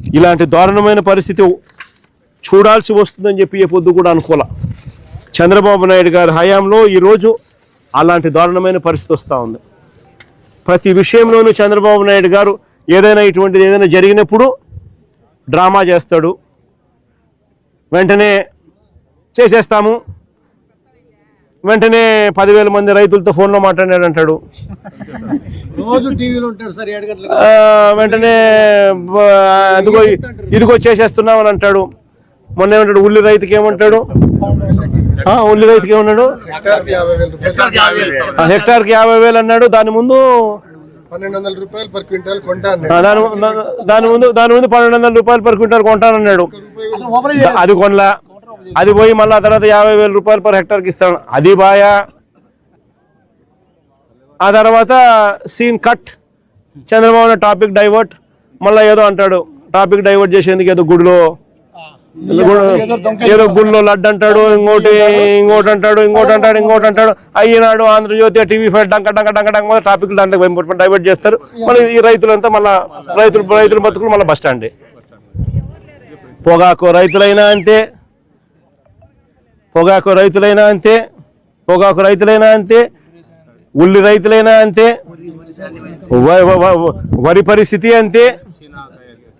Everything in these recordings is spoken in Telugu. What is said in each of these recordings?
ఇలాంటి దారుణమైన పరిస్థితి చూడాల్సి వస్తుందని చెప్పి ఏ పొద్దు కూడా అనుకోలే. చంద్రబాబు నాయుడు గారి హయాంలో ఈరోజు అలాంటి దారుణమైన పరిస్థితి వస్తూ ఉంది. ప్రతి విషయంలోనూ చంద్రబాబు నాయుడు గారు ఏదైనా ఇటువంటిది ఏదైనా జరిగినప్పుడు డ్రామా చేస్తాడు. వెంటనే చేసేస్తాము. వెంటనే పదివేల మంది రైతులతో ఫోన్లో మాట్లాడాడు అంటాడు. రోజు టీవీలో ఉంటాడు సార్ ఏడు గంటలకు. ఆ, వెంటనే బ- ఇదిగో ఇదిగో చేసేస్తున్నాం అని అంటాడు. మొన్న ఏమంటాడు? ఉల్లి రైతుకి ఏమంటాడు? ఆ, ఉల్లి రైతుకి ఏమన్నాడు? హెక్టార్కి యాభై వేల అన్నాడు. దాని ముందు పన్నెండు వందల రూపాయలు పర్ క్వింటాల్ కొంటా ఆ, అన్నాడు దాని ముందు దాని ముందు పన్నెండు వందల రూపాయలు పర్ క్వింటాల్ కొంటానన్నాడు అది కొనలా. అది పోయి మళ్ళీ తర్వాత యాభై వేల రూపాయలు పర్ హెక్టార్కి ఇస్తాను. అది బాయా? ఆ తర్వాత scene cut. Chandrababu topic divert. మళ్ళీ ఏదో అంటాడు. టాపిక్ డైవర్ట్ చేసేందుకు ఏదో గుడిలో ఏదో గుళ్ళో లడ్డు అంటాడు ఇంకోటి ఇంకోటి అంటాడు ఇంకోటి అంటాడు ఇంకోటి అంటాడు. అయ్యినాడు ఆంధ్రజ్యోతి టీవీ ఫైవ్ డంక డంక డంక డంక టాపిక్ దాంట్లో డైవర్ట్ చేస్తారు. మళ్ళీ ఈ రైతులంతా మళ్ళీ రైతులు రైతుల బతుకులు మళ్ళీ బస్టాండ్ పొగాకు రైతులైనా అంతే. పొగాకు రైతులైనా అంతే. పొగాకు రైతులైనా అంతే. ఉల్లి రైతులైనా అంతే. వరి పరిస్థితి అంతే.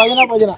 భజన భజన.